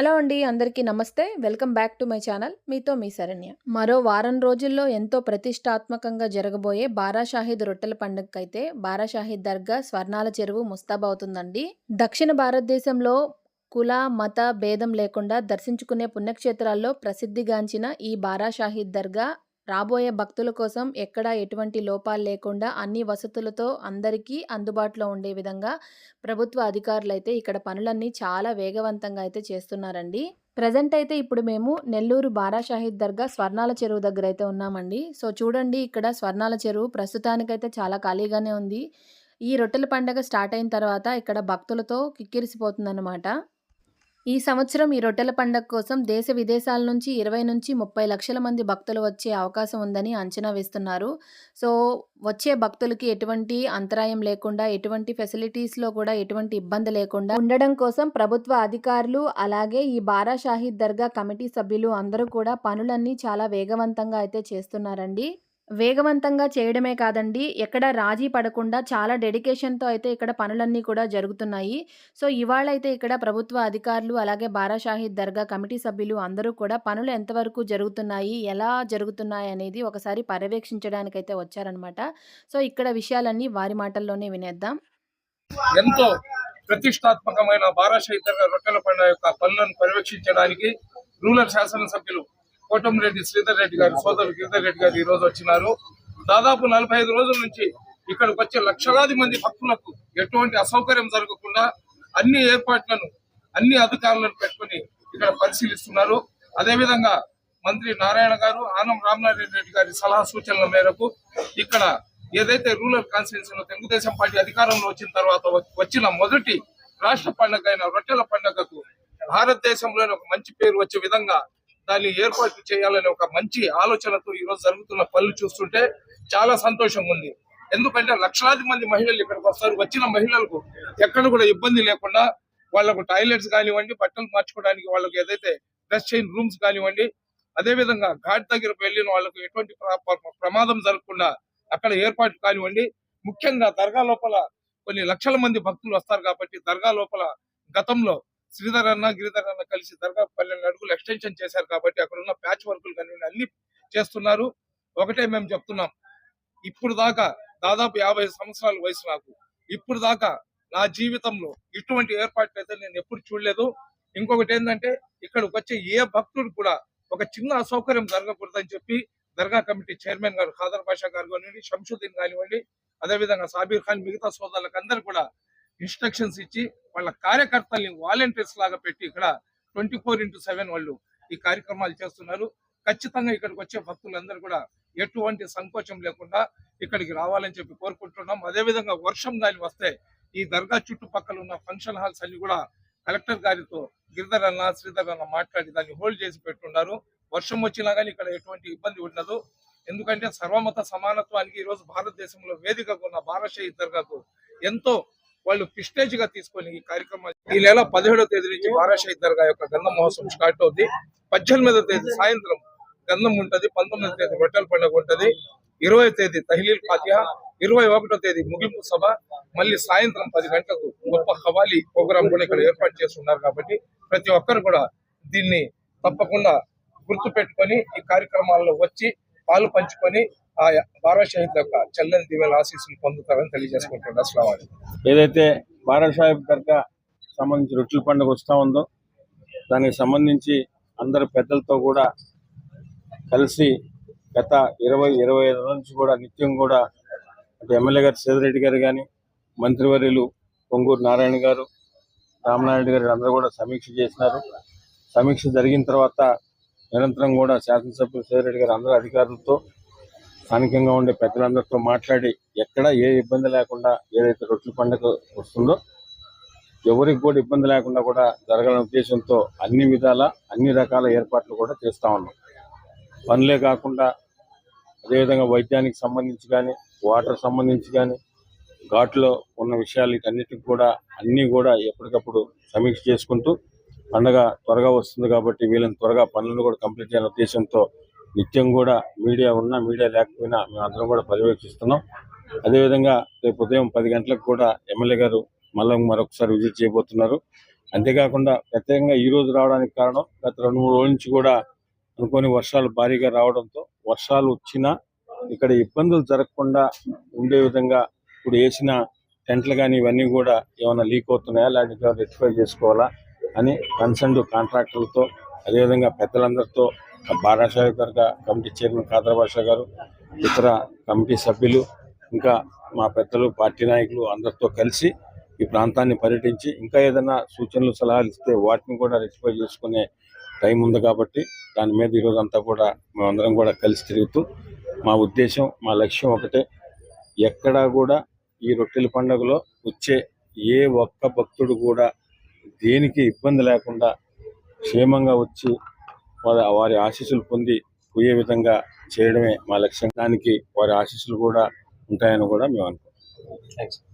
Hello అండి అందరికీ నమస్తే. Welcome back to my channel. మీతో మీ శరణ్య. మరో వారం రోజుల్లో ఎంతో ప్రతిష్టాత్మకంగా జరగబోయే బారా షాహీద్ రొట్టెల పండుగకైతే బారాషాహిద్ దర్గా స్వర్ణాల చెరువు ముస్తాబవుతుందండి దక్షిణ భారతదేశంలో కుల మత భేదం లేకుండా దర్శించుకునే పుణ్యక్షేత్రాల్లో ప్రసిద్ధిగాంచిన ఈ బారాషాహిద్ దర్గా రాబోయే భక్తుల కోసం ఎక్కడా ఎటువంటి లోపాలు లేకుండా అన్ని వసతులతో అందరికీ అందుబాటులో ఉండే విధంగా ప్రభుత్వ అధికారులు అయితే ఇక్కడ పనులన్నీ చాలా వేగవంతంగా అయితే చేస్తున్నారండి. ప్రజెంట్ అయితే ఇప్పుడు మేము నెల్లూరు బారాషాహిద్ దర్గా స్వర్ణాల చెరువు దగ్గర అయితే ఉన్నామండి. సో చూడండి ఇక్కడ స్వర్ణాల చెరువు ప్రస్తుతానికైతే చాలా ఖాళీగానే ఉంది. ఈ రొట్టెల పండగ స్టార్ట్ అయిన తర్వాత ఇక్కడ భక్తులతో కిక్కిరిసిపోతుందన్నమాట. ఈ సంవత్సరం ఈ రొట్టెల పండగ కోసం దేశ విదేశాల నుంచి ఇరవై నుంచి ముప్పై లక్షల మంది భక్తులు వచ్చే అవకాశం ఉందని అంచనా వేస్తున్నారు. సో వచ్చే భక్తులకి ఎటువంటి అంతరాయం లేకుండా ఎటువంటి ఫెసిలిటీస్లో కూడా ఎటువంటి ఇబ్బంది లేకుండా ఉండడం కోసం ప్రభుత్వ అధికారులు అలాగే ఈ బారా షాహిద్ దర్గా కమిటీ సభ్యులు అందరూ కూడా పనులన్నీ చాలా వేగవంతంగా అయితే చేస్తున్నారండి. వేగవంతంగా చేయడమే కాదండి. ఎక్కడ రాజీ పడకుండా చాలా డెడికేషన్తో అయితే ఇక్కడ పనులన్నీ కూడా జరుగుతున్నాయి. సో ఇవాళ అయితే ఇక్కడ ప్రభుత్వ అధికారులు అలాగే బారాషాహిద్ దర్గా కమిటీ సభ్యులు అందరూ కూడా పనులు ఎంతవరకు జరుగుతున్నాయి ఎలా జరుగుతున్నాయి అనేది ఒకసారి పర్యవేక్షించడానికి అయితే వచ్చారనమాట. సో ఇక్కడ విషయాలన్నీ వారి మాటల్లోనే వినేద్దాం. ఎంతో ప్రతిష్టాత్మకమైన బారాషహిత రొట్టెల పండుగ యొక్క పనులను పర్యవేక్షించడానికి రూరల్ శాసనసభ్యులు కోటమిరెడ్డి శ్రీధర్ రెడ్డి గారి సోదరు గిరిధర్ రెడ్డి గారు ఈ రోజు వచ్చినారు. దాదాపు నలభై ఐదు రోజుల నుంచి ఇక్కడికి వచ్చే లక్షలాది మంది భక్తులకు ఎటువంటి అసౌకర్యం జరగకుండా అన్ని ఏర్పాట్లను అన్ని అధికారులను పెట్టుకుని ఇక్కడ పరిశీలిస్తున్నారు. అదేవిధంగా మంత్రి నారాయణ గారు ఆనం రామనారాయణ రెడ్డి గారి సలహా సూచనల మేరకు ఇక్కడ ఏదైతే రూరల్ కాన్స్టిట్యూన్సీలో తెలుగుదేశం పార్టీ అధికారంలో వచ్చిన తర్వాత వచ్చిన మొదటి రాష్ట్ర పండుగ అయిన రొట్టెల పండుగకు భారతదేశంలోని ఒక మంచి పేరు వచ్చే విధంగా దాన్ని ఏర్పాటు చేయాలనే ఒక మంచి ఆలోచనతో ఈ రోజు జరుగుతున్న పనులు చూస్తుంటే చాలా సంతోషంగా ఉంది. ఎందుకంటే లక్షలాది మంది మహిళలు ఇక్కడికి వస్తారు. వచ్చిన మహిళలకు ఎక్కడ కూడా ఇబ్బంది లేకుండా వాళ్ళకు టాయిలెట్స్ కానివ్వండి బట్టలు మార్చుకోవడానికి వాళ్ళకి ఏదైతే డ్రెస్ చేయిన్ రూమ్స్ కానివ్వండి అదే విధంగా ఘాట్ దగ్గరకు వెళ్ళిన వాళ్ళకు ఎటువంటి ప్రమాదం జరగకుండా అక్కడ ఏర్పాటు కానివ్వండి. ముఖ్యంగా దర్గా లోపల కొన్ని లక్షల మంది భక్తులు వస్తారు కాబట్టి దర్గా లోపల గతంలో శ్రీధర్ అన్న గిరిధర్ అన్న కలిసి దర్గా పన్నెండు అడుగులు ఎక్స్టెన్షన్ చేశారు కాబట్టి అక్కడ ఉన్న ప్యాచ్ వర్కులు కానీ అన్ని చేస్తున్నారు. ఒకటే మేము చెప్తున్నాం. ఇప్పుడు దాకా దాదాపు యాభై సంవత్సరాల వయసు నాకు. ఇప్పుడు దాకా నా జీవితంలో ఇటువంటి ఏర్పాట్లు అయితే నేను ఎప్పుడు చూడలేదు. ఇంకొకటి ఏంటంటే ఇక్కడికి వచ్చే ఏ భక్తుడు కూడా ఒక చిన్న అసౌకర్యం జరగకూడదని చెప్పి దర్గా కమిటీ చైర్మన్ గారు ఖాదర్ బాషా గారు కానివ్వండి షంషుద్దీన్ కానివ్వండి అదేవిధంగా సాబీర్ ఖాన్ మిగతా సోదరులకు అందరూ కూడా ఇన్స్ట్రక్షన్స్ ఇచ్చి వాళ్ళ కార్యకర్తల్ని వాలంటీర్స్ లాగా పెట్టి ఇక్కడ ట్వంటీ ఫోర్ ఇంటూ సెవెన్ వాళ్ళు ఈ కార్యక్రమాలు చేస్తున్నారు. ఖచ్చితంగా ఇక్కడికి వచ్చే భక్తులందరూ కూడా ఎటువంటి సంకోచం లేకుండా ఇక్కడికి రావాలని చెప్పి కోరుకుంటున్నాం. అదేవిధంగా వర్షం గాని వస్తే ఈ దర్గా చుట్టుపక్కల ఉన్న ఫంక్షన్ హాల్స్ అన్ని కూడా కలెక్టర్ గారితో గిరిధర్ అన్న శ్రీధర్ అన్న మాట్లాడి దాన్ని హోల్డ్ చేసి పెట్టున్నారు. వర్షం వచ్చినా కానీ ఇక్కడ ఎటువంటి ఇబ్బంది ఉండదు. ఎందుకంటే సర్వమత సమానత్వానికి ఈ రోజు భారతదేశంలో వేదికగా ఉన్న భారతీయ దర్గాకు ఎంతో వాళ్ళు ప్రిస్టేజ్గా తీసుకొని ఈ కార్యక్రమాలు ఈ నెల పదిహేడో తేదీ నుంచి భారతీయ దర్గా యొక్క గంధం మహోత్సవం స్టార్ట్ అవుతుంది పద్దెనిమిదో తేదీ సాయంత్రం గంధం ఉంటుంది పంతొమ్మిదో తేదీ రొట్టెల పండుగ ఉంటుంది ఇరవై తేదీ తహలీల్ ఫాతిహా ఇరవై ఒకటో తేదీ ముగింపు సభ మళ్ళీ సాయంత్రం పది గంటలకు గొప్ప హవాలీ ప్రోగ్రాం కూడా ఇక్కడ ఏర్పాటు చేస్తున్నారు కాబట్టి ప్రతి ఒక్కరు కూడా దీన్ని తప్పకుండా గుర్తు పెట్టుకొని ఈ కార్యక్రమాల్లో వచ్చి పాలు పంచుకొని ఆ బారా షాహిద్ యొక్క చల్లని దివ్యాల ఆశీస్సులు పొందుతారని తెలియజేసుకుంటున్నారు అసలు ఏదైతే బారా సాహెబ్ దర్గా సంబంధించి రొట్టెల పండుగ వస్తూ ఉందో దానికి సంబంధించి అందరు పెద్దలతో కూడా కలిసి గత ఇరవై ఇరవై ఐదు నుంచి కూడా నిత్యం కూడా అటు ఎమ్మెల్యే గారు సేదిరెడ్డి గారు కానీ మంత్రివర్యులు పొంగూరు నారాయణ గారు రామనాయుడు గారు అందరూ కూడా సమీక్ష చేసినారు. సమీక్ష జరిగిన తర్వాత నిరంతరం కూడా శాసనసభ్యులు సేరెడ్డి గారు అందరూ అధికారులతో స్థానికంగా ఉండే పెద్దలందరితో మాట్లాడి ఎక్కడ ఏ ఇబ్బంది లేకుండా ఏదైతే రొట్టెల పండుగ వస్తుందో ఎవరికి కూడా ఇబ్బంది లేకుండా కూడా జరగాలనే ఉద్దేశంతో అన్ని విధాల అన్ని రకాల ఏర్పాట్లు కూడా చేస్తా ఉన్నాం. పనులే కాకుండా అదేవిధంగా వైద్యానికి సంబంధించి కానీ వాటర్ సంబంధించి కానీ ఘాట్లో ఉన్న విషయాలు ఇటన్నిటికి కూడా అన్నీ కూడా ఎప్పటికప్పుడు సమీక్ష చేసుకుంటూ పండగ త్వరగా వస్తుంది కాబట్టి వీళ్ళని త్వరగా పనులను కూడా కంప్లీట్ చేయాలనే ఉద్దేశంతో నిత్యం కూడా మీడియా ఉన్నా మీడియా లేకపోయినా మేము అందరం కూడా పర్యవేక్షిస్తున్నాం. అదేవిధంగా రేపు ఉదయం పది గంటలకు కూడా ఎమ్మెల్యే గారు మళ్ళీ మరొకసారి విజిట్ చేయబోతున్నారు. అంతేకాకుండా ప్రత్యేకంగా ఈ రోజు రావడానికి కారణం గత రెండు మూడు రోజుల నుంచి కూడా అనుకోని వర్షాలు భారీగా రావడంతో వర్షాలు వచ్చినా ఇక్కడ ఇబ్బందులు జరగకుండా ఉండే విధంగా ఇప్పుడు వేసిన టెంట్లు కానీ ఇవన్నీ కూడా ఏమైనా లీక్ అవుతున్నాయా లేకపోతే రెక్టిఫై చేసుకోవాలా? అని కన్సర్న్ కాంట్రాక్టర్లతో అదేవిధంగా పెద్దలందరితో బారాసాహెబ్ గారు కమిటీ చైర్మన్ ఖాదర్ గారు ఇతర కమిటీ సభ్యులు ఇంకా మా పెద్దలు పార్టీ నాయకులు అందరితో కలిసి ఈ ప్రాంతాన్ని పర్యటించి ఇంకా ఏదైనా సూచనలు సలహాలు ఇస్తే వాటిని కూడా రెక్టిఫై చేసుకునే టైం ఉంది కాబట్టి దాని మీద ఈరోజు అంతా కూడా మేమందరం కూడా కలిసి తిరుగుతూ మా ఉద్దేశం మా లక్ష్యం ఒకటే ఎక్కడా కూడా ఈ రొట్టెల పండుగలో వచ్చే ఏ ఒక్క భక్తుడు కూడా దేనికి ఇబ్బంది లేకుండా క్షేమంగా వచ్చి వారి వారి ఆశీస్సులు పొంది పోయే విధంగా చేయడమే మా లక్ష్యం. దానికి వారి ఆశీస్సులు కూడా ఉంటాయని కూడా మేము అనుకుంటున్నాం.